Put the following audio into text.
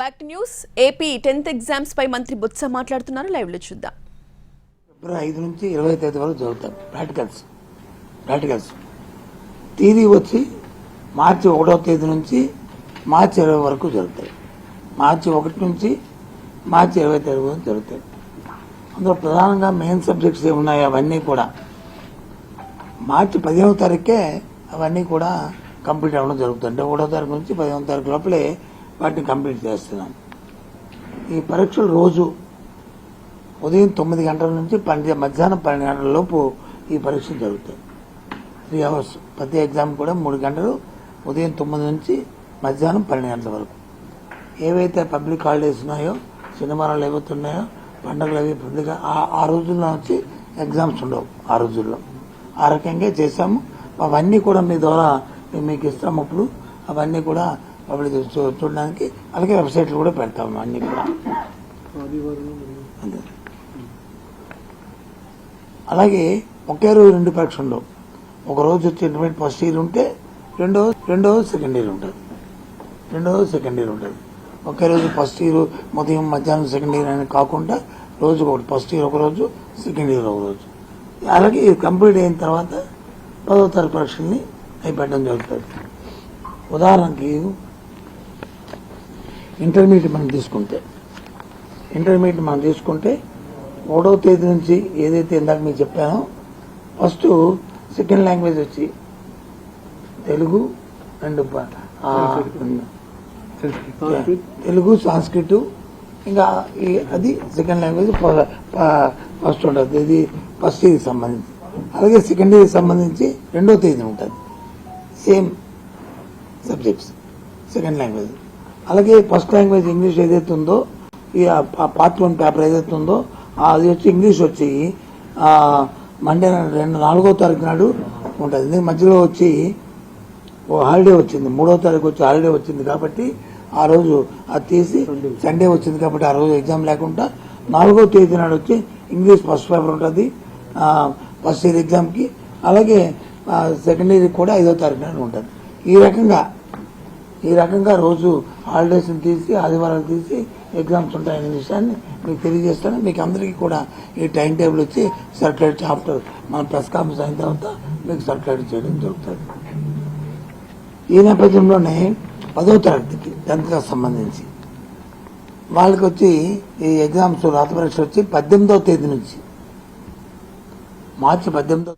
Back to news AP tenth exams పై మంత్రి బొత్స మాట్లాడుతున్నారు. లైవ్లో చూద్దాం. ఫిబ్రవరి ఐదు నుంచి ఇరవై తేదీ వరకు జరుగుతాం ప్రాక్టికల్స్ ప్రాక్టికల్స్ తేదీ వచ్చి మార్చి ఒకటో తేదీ నుంచి మార్చి ఇరవై వరకు జరుగుతాయి. మార్చి ఒకటి నుంచి మార్చి ఇరవై తేదీ వరకు జరుగుతాయి. అందులో ప్రధానంగా మెయిన్ సబ్జెక్ట్స్ ఏమున్నాయో అవన్నీ కూడా మార్చి పదిహేనవ తారీఖే అవన్నీ కూడా కంప్లీట్ అవ్వడం జరుగుతుంది. అంటే ఒకటో తారీఖు నుంచి పదిహేనవ తారీఖు లోపలే వాటిని కంప్లీట్ చేస్తున్నాం ఈ పరీక్షలు రోజు ఉదయం తొమ్మిది గంటల నుంచి పన్నెండు మధ్యాహ్నం పన్నెండు గంటల లోపు ఈ పరీక్షలు జరుగుతాయి. త్రీ అవర్స్ ప్రతి ఎగ్జామ్ కూడా మూడు గంటలు ఉదయం తొమ్మిది నుంచి మధ్యాహ్నం పన్నెండు గంటల వరకు. ఏవైతే పబ్లిక్ హాలిడేస్ ఉన్నాయో సినిమాలు ఏవైతే ఉన్నాయో పండుగలు అవి పబ్లిక్ ఆ- ఆ రోజుల్లో వచ్చి ఎగ్జామ్స్ ఉండవు. ఆ రోజుల్లో ఆ రకంగా చేశాము. అవన్నీ కూడా మీ ద్వారా మేము మీకు ఇస్తాము అప్పుడు. అవన్నీ కూడా పబ్లిక్ చూడడానికి అలాగే వెబ్సైట్లు కూడా పెడతాము అన్నీ కూడా. అంతే. అలాగే ఒకే రోజు రెండు పరీక్షలు ఉండవు. ఒక రోజు వచ్చి ఇంటర్మీడియట్ ఫస్ట్ ఇయర్ ఉంటే రెండో రెండో సెకండ్ ఇయర్ ఉంటుంది. రెండో సెకండ్ ఇయర్ ఉంటుంది. ఒకే రోజు ఫస్ట్ ఇయర్ ఉదయం మధ్యాహ్నం సెకండ్ ఇయర్ అని కాకుండా రోజు ఒకటి ఫస్ట్ ఇయర్ ఒక రోజు సెకండ్ ఇయర్ ఒక రోజు. అలాగే కంప్లీట్ అయిన తర్వాత పదో తరగతి పరీక్షల్ని పెట్టడం జరుగుతుంది. ఉదాహరణకి ఇంటర్మీడియట్ మనం తీసుకుంటే. ఇంటర్మీడియట్ మనం తీసుకుంటే మూడవ తేదీ నుంచి ఏదైతే ఇందాక మీకు చెప్పానో ఫస్ట్ సెకండ్ లాంగ్వేజ్ వచ్చి తెలుగు అండ్ తెలుగు సాంస్క్రిట్ ఇంకా అది సెకండ్ లాంగ్వేజ్ ఫస్ట్ ఉంటుంది. ఇది ఫస్ట్ ఇయర్కి సంబంధించి. అలాగే సెకండ్ ఇయర్కి సంబంధించి రెండో తేదీ ఉంటుంది. Same subjects second language. అలాగే ఫస్ట్ లాంగ్వేజ్ ఇంగ్లీష్ ఏదైతే ఉందో ఈ పార్ట్ వన్ పేపర్ ఏదైతే ఉందో అది వచ్చి ఇంగ్లీష్ వచ్చి మండే రెండు నాలుగో తారీఖు నాడు ఉంటుంది. దీని మధ్యలో వచ్చి ఓ హాలిడే వచ్చింది. మూడో తారీఖు వచ్చి హాలిడే వచ్చింది కాబట్టి ఆ రోజు అది తీసి సండే వచ్చింది కాబట్టి ఆ రోజు ఎగ్జామ్ లేకుండా నాలుగో తేదీ నాడు వచ్చి ఇంగ్లీష్ ఫస్ట్ పేపర్ ఉంటుంది. ఫస్ట్ ఇయర్ ఎగ్జామ్కి అలాగే సెకండ్ ఇయర్ కూడా ఐదో తారీఖు నాడు ఉంటుంది. ఈ రకంగా ఈ రకంగా రోజు హాలిడేస్ తీసి ఆదివారాలు తీసి ఎగ్జామ్స్ ఉంటాయనే విషయాన్ని మీకు తెలియజేస్తాను. మీకు అందరికీ కూడా ఈ టైం టేబుల్ వచ్చి సర్క్యులేట్ ఆఫ్టర్ మన ప్రెస్ కాన్ఫరెన్స్ అయిన తర్వాత మీకు సర్క్యులేట్ చేయడం జరుగుతుంది. ఈ నేపథ్యంలోనే పదో తరగతికి టెన్త్ క్లాస్ సంబంధించి వాళ్ళకి వచ్చి ఈ ఎగ్జామ్స్ రాత పరీక్ష వచ్చి పద్దెనిమిదవ తేదీ నుంచి మార్చి పద్దెనిమిదో